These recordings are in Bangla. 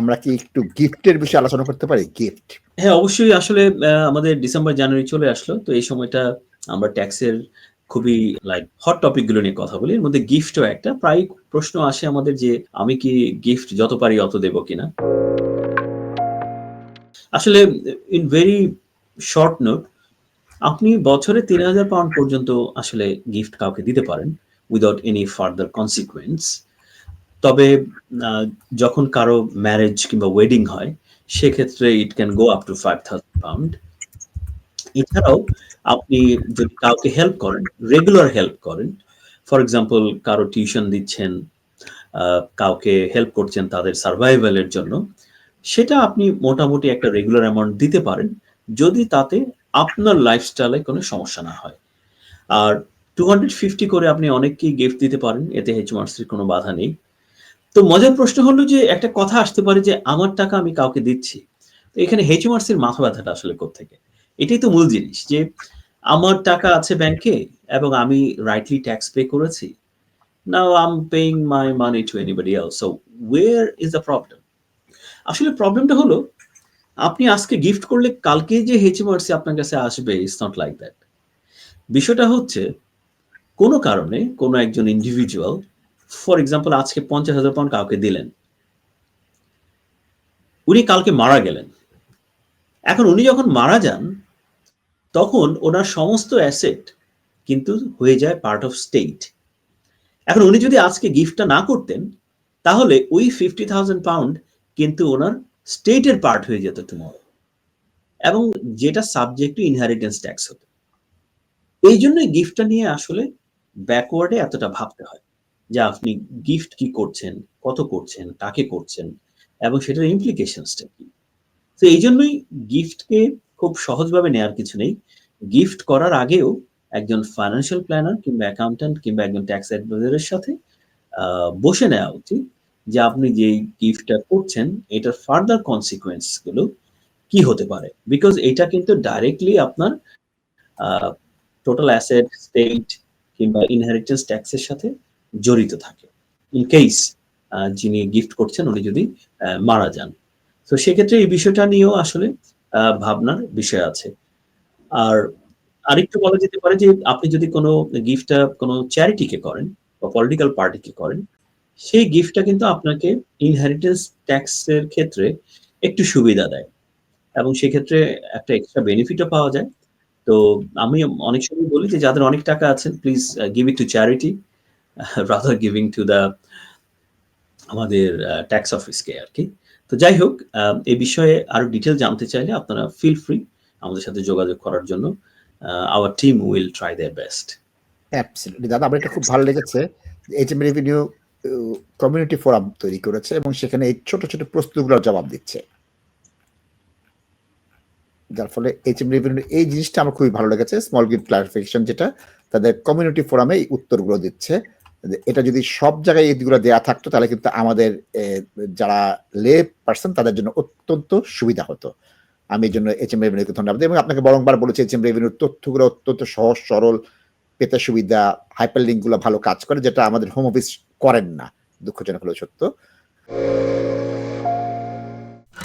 আমরা কি একটু গিফটের বিষয়ে আলোচনা করতে পারি? গিফট হ্যাঁ অবশ্যই। আসলে আমাদের ডিসেম্বর, জানুয়ারি চলে আসলো। তো এই সময়টা আমরা ট্যাক্সের খুবই লাইক হট টপিকগুলো নিয়ে কথা বলি। এর মধ্যে গিফটও একটা। প্রায় প্রশ্ন আসে আমাদের যে, আমি কি গিফট যত পারি অত দেবো কিনা? আসলে ইন ভেরি শর্ট নোট আপনি বছরে তিন হাজার পাউন্ড পর্যন্ত আসলে গিফট কাউকে দিতে পারেন উইদাউট এনি ফার্দার কনসিকুয়েন্স তবে যখন কারও ম্যারেজ কিংবা ওয়েডিং হয়, সেক্ষেত্রে it can go up to five thousand pound এছাড়াও, আপনি যদি কাউকে হেল্প করেন রেগুলার হেল্প করেন ফর এক্সাম্পল কারও টিউশন দিচ্ছেন কাউকে হেল্প করছেন তাদের সার্ভাইভালের জন্য, সেটা আপনি মোটামুটি একটা রেগুলার অ্যামাউন্ট দিতে পারেন, যদি তাতে আপনার লাইফস্টাইলে কোনো সমস্যা না হয়। আর টু হান্ড্রেড ফিফটি করে আপনি অনেককেই গিফট দিতে পারেন, এতে এইচমার্সির কোনো বাধা নেই। তো মজার প্রশ্ন হলো যে একটা কথা আসতে পারে যে আমার টাকা আমি কাউকে দিচ্ছি। তো এখানে হেচমার্সির মাথা ব্যথাটা আসলে কোথেকে এটাই তো মূল জিনিস যে আমার টাকা আছে ব্যাংকে এবং আমি রাইটলি ট্যাক্স পে করেছি। Now I am paying my money to anybody else so where is the problem আসলে প্রবলেমটা হলো, আপনি আজকে গিফট করলে কালকে যে হেচমার্সি আপনার কাছে আসবে ইটস নট লাইক দ্যাট বিষয়টা হচ্ছে, কোনো কারণে কোনো একজন ইন্ডিভিজুয়াল ফর এক্সাম্পল আজকে পঞ্চাশ হাজার পাউন্ড কাউকে দিলেন। উনি কালকে মারা গেলেন। এখন উনি যখন মারা যান, তখন ওনার সমস্ত অ্যাসেট কিন্তু হয়ে যায় পার্ট অফ স্টেট এখন উনি যদি আজকে গিফটটা না করতেন, তাহলে ওই ফিফটি থাউজেন্ড পাউন্ড কিন্তু ওনার স্টেটের পার্ট হয়ে যেত টুমরো এবং যেটা সাবজেক্ট টু ইনহেরিটেন্স ট্যাক্স হতো। এই জন্য গিফটটা নিয়ে আসলে ব্যাকওয়ার্ডে এতটা ভাবতে হয়। যে আপনি গিফট কি করছেন, কত করছেন, কাকে করছেন এবং সেটার ইমপ্লিকেশনসটা কি? তো এই জন্যই গিফটকে খুব সহজভাবে নেওয়ার কিছু নেই। গিফট করার আগেও একজন ফাইন্যান্সিয়াল প্ল্যানার কিংবা অ্যাকাউন্ট্যান্ট কিংবা একজন ট্যাক্স অ্যাডভাইজারের সাথে বসে নেওয়া উচিত যে আপনি যে গিফটটা করছেন, এটার ফার্দার কনসিকুয়েন্সগুলো কি হতে পারে? বিকজ এটা কিন্তু ডাইরেক্টলি আপনার টোটাল অ্যাসেট স্টেট কিংবা ইনহেরিটেন্স ট্যাক্সের সাথে জড়িত থাকে। ইন কেস যিনি গিফট করছেন, উনি যদি মারা যান। তো সেক্ষেত্রে এই বিষয়টা নিয়েও আসলে ভাবনার বিষয় আছে। আর আরেকটু বলা যেতে পারে যে, আপনি যদি কোনো গিফটটা কোনো চ্যারিটিকে করেন বা পলিটিক্যাল পার্টিকে করেন, সেই গিফটটা কিন্তু আপনাকে ইনহেরিটেন্স ট্যাক্সের ক্ষেত্রে একটু সুবিধা দেয়। এবং সেক্ষেত্রে একটা এক্সট্রা বেনিফিটও পাওয়া যায়। তো আমি অনেক সময় বলি যে, যাদের অনেক টাকা আছে please give it to charity rather giving to the আমাদের ট্যাক্স অফিসকে আর কি। তো যাই হোক আহ, এই বিষয়ে আরও ডিটেল জানতে চাইলে আপনারা ফিল ফ্রি আমাদের সাথে যোগাযোগ করার জন্য our team will try their best absolutely দাদা আমার এটা খুব ভালো লেগেছে। এইচএম রেভিনিউ কমিউনিটি ফোরাম তৈরি করেছে এবং সেখানে এই ছোট ছোট প্রশ্নগুলোর জবাব দিচ্ছে। যার ফলে এইচএম রেভিনিউ এই জিনিসটা আমার খুবই ভালো লেগেছে। স্মল গিফট ক্লারিফিকেশন যেটা তাদের কমিউনিটি ফোরামে এই উত্তরগুলো দিচ্ছে। এটা যদি সব জায়গায় এইগুলো দেওয়া থাকতো, তাহলে কিন্তু আমাদের যারা লে পার্সন তাদের জন্য অত্যন্ত সুবিধা হতো। আমি এই জন্য এইচএম রেভিনিউকে ধন্যবাদ এবং আপনাকে বরংবার বলেছি এইচএম রেভিনিউর তথ্যগুলো অত্যন্ত সহজ, সরল, পেতে সুবিধা হাইপার লিঙ্কগুলো ভালো কাজ করে, যেটা আমাদের হোম অফিস করেন না। দুঃখজনক হলেও সত্য।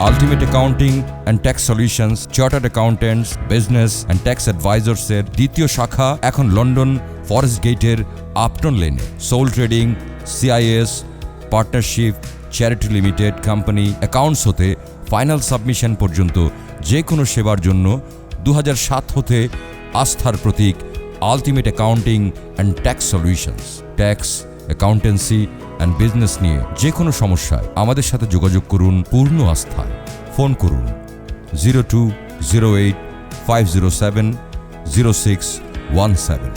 Ultimate accounting and tax solutions chartered accountants business and tax অ্যাডভাইজার্সের দ্বিতীয় শাখা এখন লন্ডন ফরেস্ট গেটের আপটন লেনে, sole trading, CIS, partnership, charity limited company accounts হতে ফাইনাল সাবমিশন পর্যন্ত যে কোনো সেবার জন্য দু হতে আস্থার প্রতীক ultimate accounting and tax solutions. Tax, accountancy and business নিয়ে যে কোনো সমস্যায় আমাদের সাথে যোগাযোগ করুন পূর্ণ আস্থায়। ফোন করুন zero two zero eight five zero seven zero six one seven.